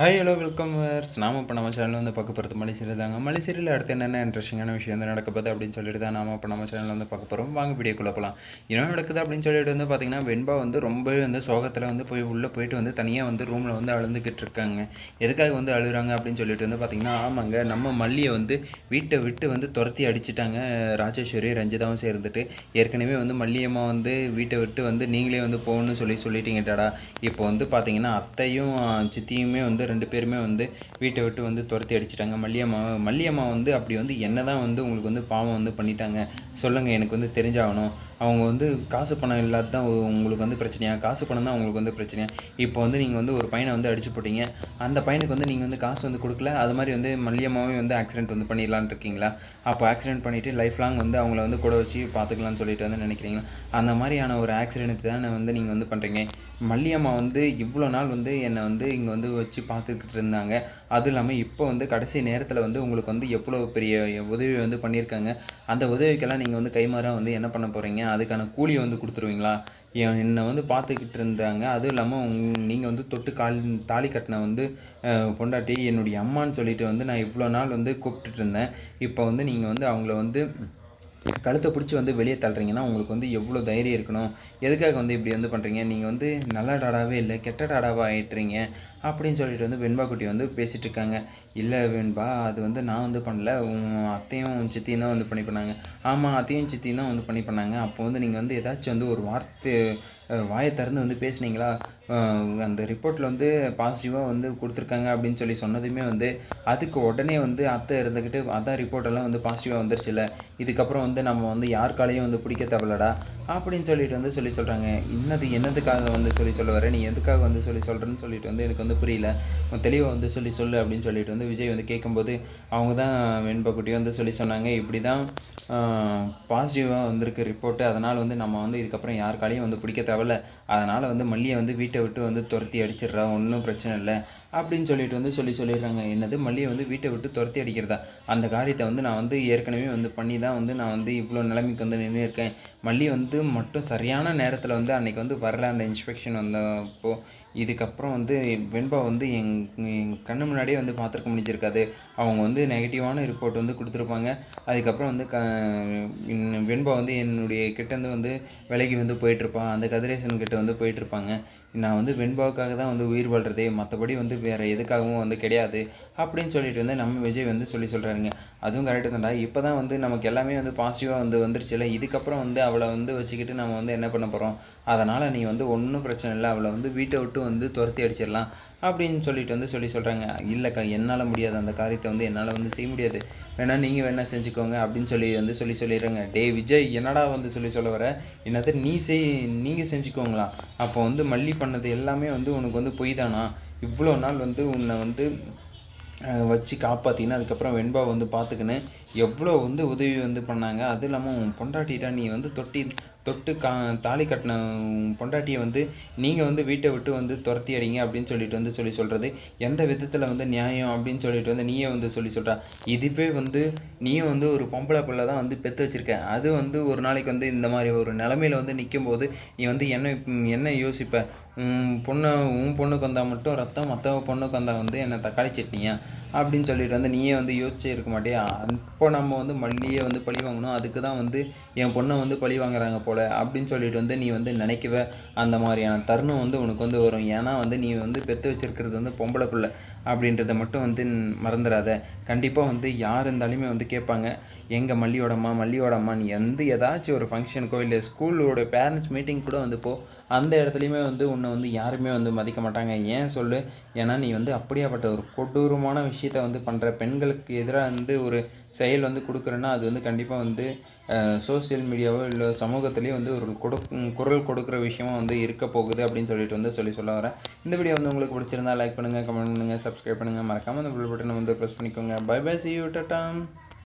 Hi hello welcome verse நாம் இப்போ நம்ம சேனல் வந்து பார்க்க போகிறது மலைசீரியல் தாங்க. மலைசீரியல் அடுத்து என்னென்ன இன்ட்ரெஸ்டிங்கான விஷயம் வந்து நடக்க போகுது அப்படின்னு சொல்லிட்டு தான் நாம் இப்போ நம்ம சேனல் வந்து பார்க்க போகிறோம் வாங்க வீடியோக்குள்ளே போகலாம் என்ன நடக்குது அப்படின்னு சொல்லிட்டு வந்து பார்த்தீங்கன்னா வெண்பா வந்து ரொம்பவே வந்து சோகத்தில் வந்து போய் உள்ளே போயிட்டு வந்து தனியாக வந்து ரூமில் வந்து அழுந்துக்கிட்டு இருக்காங்க. எதுக்காக வந்து அழுகுறாங்க அப்படின்னு சொல்லிட்டு வந்து பார்த்தீங்கன்னா ஆமாங்க நம்ம மல்லியை வந்து வீட்டை விட்டு வந்து துரத்தி அடிச்சிட்டாங்க. ராஜேஸ்வரி ரஞ்சிதாவும் சேர்ந்துட்டு. ஏற்கனவே வந்து மல்லியம்மா வந்து வீட்டை விட்டு வந்து நீங்களே வந்து போகணும்னு சொல்லி சொல்லிட்டீங்கட்டாடா. இப்போ வந்து பார்த்தீங்கன்னா அத்தையும் சித்தியுமே வந்து ரெண்டு பேருமே வந்து வீட்டை விட்டு வந்து துரத்தி அடிச்சிட்டாங்க. மல்லியம்மா மல்லியம்மா வந்து அப்படி வந்து என்ன தான் வந்து உங்களுக்கு வந்து பாவம் வந்து பண்ணிட்டாங்க. சொல்லுங்கள் எனக்கு வந்து தெரிஞ்சாகணும். அவங்க வந்து காசு பணம் இல்லாத தான் உங்களுக்கு வந்து பிரச்சனையா? காசு பணம் தான் உங்களுக்கு வந்து பிரச்சனையா? இப்போ வந்து நீங்கள் வந்து ஒரு பையனை வந்து அடிச்சு போட்டீங்க. அந்த பையனுக்கு வந்து நீங்கள் வந்து காசு வந்து கொடுக்கல. அது மாதிரி வந்து மல்லியம்மாவே வந்து ஆக்சிடென்ட் வந்து பண்ணிடலான் இருக்கீங்களா? அப்போ ஆக்சிடென்ட் பண்ணிவிட்டு லைஃப் லாங் வந்து அவங்கள வந்து கூட வச்சு பார்த்துக்கலாம்னு சொல்லிட்டு வந்து நினைக்கிறீங்களா? அந்த மாதிரியான ஒரு ஆக்சிடென்ட் தானே வந்து நீங்கள் வந்து பண்ணுறீங்க மல்லியம்மா வந்து இவ்வளோ நாள் வந்து என்னை வந்து இங்கே வந்து வச்சு பார்த்துக்கிட்டு இருந்தாங்க. அதுவும் இல்லாமல் இப்போ வந்து கடைசி நேரத்தில் வந்து உங்களுக்கு வந்து எவ்வளோ பெரிய உதவி வந்து பண்ணியிருக்காங்க. அந்த உதவிக்கெல்லாம் நீங்கள் வந்து கைமாறாக வந்து என்ன பண்ண போகிறீங்க அதுக்கான கூலியை வந்து கொடுத்துருவீங்களா? என் என்னை வந்து பார்த்துக்கிட்டு இருந்தாங்க. அதுவும் இல்லாமல் நீங்கள் வந்து தொட்டு கால் தாலி கட்டின வந்து பொண்டாட்டி என்னுடைய அம்மான்னு சொல்லிட்டு வந்து நான் இவ்வளோ நாள் வந்து கூப்பிட்டுட்டு இருந்தேன். இப்போ வந்து நீங்கள் வந்து அவங்கள வந்து கழுத்தை பிடிச்சி வந்து வெளியே தள்ளுறீங்கன்னா உங்களுக்கு வந்து எவ்வளோ தைரியம் இருக்கணும்? எதுக்காக வந்து இப்படி வந்து பண்ணுறீங்க நீங்கள் வந்து நல்ல டாடாவே இல்லை கெட்ட டாடாவாக ஆகிட்டுறீங்க அப்படின்னு சொல்லிட்டு வந்து வெண்பா குட்டி வந்து பேசிகிட்டு இருக்காங்க. இல்லை வெண்பா அது வந்து நான் வந்து பண்ணல. உன் அத்தையும் உன் சித்தியும் தான் வந்து பண்ணி பண்ணாங்க. ஆமாம் அத்தையும் சித்தியும் தான் வந்து பண்ணி பண்ணாங்க. அப்போ வந்து நீங்கள் வந்து ஏதாச்சும் வந்து ஒரு வார்த்தை வாயை திறந்து வந்து பேசுனீங்களா? அந்த ரிப்போர்ட்டில் வந்து பாசிட்டிவாக வந்து கொடுத்துருக்காங்க அப்படின்னு சொல்லி சொன்னதுமே வந்து அதுக்கு உடனே வந்து அத்தை இருந்துக்கிட்டு அதான் ரிப்போர்ட்டெல்லாம் வந்து பாசிட்டிவாக வந்துருச்சுல இதுக்கப்புறம் வந்து நம்ம வந்து யார் காலையும் வந்து பிடிக்க தேவையில்லடா அப்படின்னு சொல்லிட்டு வந்து சொல்லி சொல்கிறாங்க இன்னது என்னதுக்காக வந்து சொல்லி சொல்ல வர நீ எதுக்காக வந்து சொல்லி சொல்கிறேன்னு சொல்லிட்டு வந்து எனக்கு வந்து புரியல. தெளிவாக வந்து சொல்லி சொல்லு அப்படின்னு சொல்லிட்டு வந்து விஜய் வந்து கேட்கும்போது அவங்க தான் வெண்பக்குட்டி வந்து சொல்லி சொன்னாங்க. இப்படி தான் பாசிட்டிவாக வந்திருக்கு ரிப்போர்ட்டு. அதனால் வந்து நம்ம வந்து இதுக்கப்புறம் யார் காலையும் வந்து பிடிக்க தேவை கவலை அதனால் வந்து மல்லியை வந்து வீட்டை விட்டு வந்து துரத்தி அடிச்சிடுறா. ஒன்றும் பிரச்சனை இல்லை. அப்படின்னு சொல்லிட்டு வந்து சொல்லி சொல்லிடுறாங்க. என்னது? மல்லியை வந்து வீட்டை விட்டு துரத்தி அடிக்கிறதா? அந்த காரியத்தை வந்து நான் வந்து ஏற்கனவே வந்து பண்ணி தான் வந்து நான் வந்து இவ்வளோ நிலைமைக்கு வந்து நின்று இருக்கேன். மல்லி வந்து மட்டும் சரியான நேரத்தில் வந்து அன்றைக்கி வந்து வரல. அந்த இன்ஸ்பெக்ஷன் வந்தப்போ இதுக்கப்புறம் வந்து வெண்பா வந்து எங் எங்கள் கண்ணு முன்னாடியே வந்து பார்த்துருக்க முடிஞ்சிருக்காது. அவங்க வந்து நெகட்டிவான ரிப்போர்ட் வந்து கொடுத்துருப்பாங்க. அதுக்கப்புறம் வந்து க வெண்பா வந்து என்னுடைய கிட்டேருந்து வந்து விலகி வந்து போயிட்டுருப்பான் அந்த கதிரேசன் கிட்ட வந்து போயிட்டுருப்பாங்க. நான் வந்து வெண்பாவுக்காக தான் வந்து உயிர் வாழ்கிறதே மற்றபடி வந்து வேறு எதுக்காகவும் வந்து கிடையாது அப்படின்னு சொல்லிட்டு வந்து நம்ம விஜய் வந்து சொல்லி சொல்கிறாருங்க அதுவும் கரெக்டு தான்டா. இப்போ தான் வந்து நமக்கு எல்லாமே வந்து பாசிட்டிவாக வந்து வந்துருச்சுல இதுக்கப்புறம் வந்து அவளை வந்து வச்சுக்கிட்டு நம்ம வந்து என்ன பண்ண போகிறோம் அதனால் நீ வந்து ஒன்றும் பிரச்சனை இல்லை. அவளை வந்து வீட்டை விட்டு வந்து துரத்தி அடிச்சிடலாம். அப்படின்னு சொல்லிட்டு வந்து சொல்லி சொல்கிறாங்க இல்லைக்கா என்னால் முடியாது. அந்த காரியத்தை வந்து என்னால் வந்து செய்ய முடியாது. வேணால் நீங்கள் வேணால் செஞ்சுக்கோங்க அப்படின்னு சொல்லி வந்து சொல்லி சொல்லிடுறேங்க. டே விஜய் என்னடா வந்து சொல்லி சொல்ல வர? என்னது நீ செய் நீங்கள் செஞ்சுக்கோங்களா? அப்போ வந்து மல்லி பண்ணது எல்லாமே வந்து உனக்கு வந்து பொய் தானா? இவ்வளோ நாள் வந்து உன்னை வந்து வச்சு காப்பாற்றினா அதுக்கப்புறம் வெண்பா வந்து பார்த்துக்கின்னு எவ்வளோ வந்து உதவி வந்து பண்ணாங்க. அதுவும் இல்லாமல் உன் பொண்டாட்டிட்டா நீ வந்து தொட்டி தொட்டு கா தாலி கட்டின பொண்டாட்டியை வந்து நீங்கள் வந்து வீட்டை விட்டு வந்து துரத்தி அடிங்க அப்படின்னு சொல்லிட்டு வந்து சொல்லி சொல்கிறது எந்த விதத்தில் வந்து நியாயம் அப்படின்னு சொல்லிட்டு வந்து நீயே வந்து சொல்லி சொல்கிறா இதுவே வந்து நீயும் வந்து ஒரு பொம்பளை பிள்ளை தான் வந்து பெற்று வச்சுருக்க. அது வந்து ஒரு நாளைக்கு வந்து இந்த மாதிரி ஒரு நிலமையில வந்து நிற்கும் போது நீ வந்து என்ன என்ன யோசிப்ப? பொண்ணை உன் பொண்ணுக்கு வந்தால் மட்டும் ரத்தம் மற்ற பொண்ணுக்கு வந்தால் வந்து என்ன தக்காளி சட்னியா? அப்படின்னு சொல்லிட்டு வந்து நீயே வந்து யோசிச்சே இருக்க மாட்டியா? அப்போ நம்ம வந்து மல்லியே வந்து பழி வாங்கணும். அதுக்கு தான் வந்து என் பொண்ணை வந்து பழி வாங்குறாங்க போல் அப்படின்னு சொல்லிட்டு வந்து நீ வந்து நினைக்கவே. அந்த மாதிரியான தருணம் வந்து உனக்கு வந்து வரும். ஏன்னா வந்து நீ வந்து பெற்று வச்சிருக்கிறது வந்து பொம்பளை பிள்ளை அப்படின்றத மட்டும் வந்து மறந்துடாத கண்டிப்பாக வந்து யார் இருந்தாலுமே வந்து கேட்பாங்க. எங்கள் மல்லியோடம்மா மல்லியோடம்மா நீ எந்த ஏதாச்சும் ஒரு ஃபங்க்ஷனுக்கோ இல்லை ஸ்கூலோட பேரண்ட்ஸ் மீட்டிங் கூட வந்து போ. அந்த இடத்துலையுமே வந்து உன்னை வந்து யாருமே வந்து மதிக்க மாட்டாங்க. ஏன் சொல்லு? ஏன்னா நீ வந்து அப்படியாப்பட்ட ஒரு கொடூரமான விஷயத்த வந்து பண்ணுற பெண்களுக்கு எதிராக வந்து ஒரு செயல் வந்து கொடுக்குறேன்னா அது வந்து கண்டிப்பாக வந்து சோசியல் மீடியாவோ இல்லை சமூகத்துலேயும் வந்து ஒரு கொடு குரல் கொடுக்குற விஷயமும் வந்து இருக்க போகுது அப்படின்னு சொல்லிட்டு வந்து சொல்லி சொல்ல வரேன். இந்த வீடியோ வந்து உங்களுக்கு பிடிச்சிருந்தா லைக் பண்ணுங்கள் கமெண்ட் பண்ணுங்கள் சப்ஸ்கிரைப் பண்ணுங்கள் மறக்காமல் அந்த பில் பட்டனை வந்து ப்ரெஸ் பண்ணிக்கோங்க. Bye bye see you டட்டாம்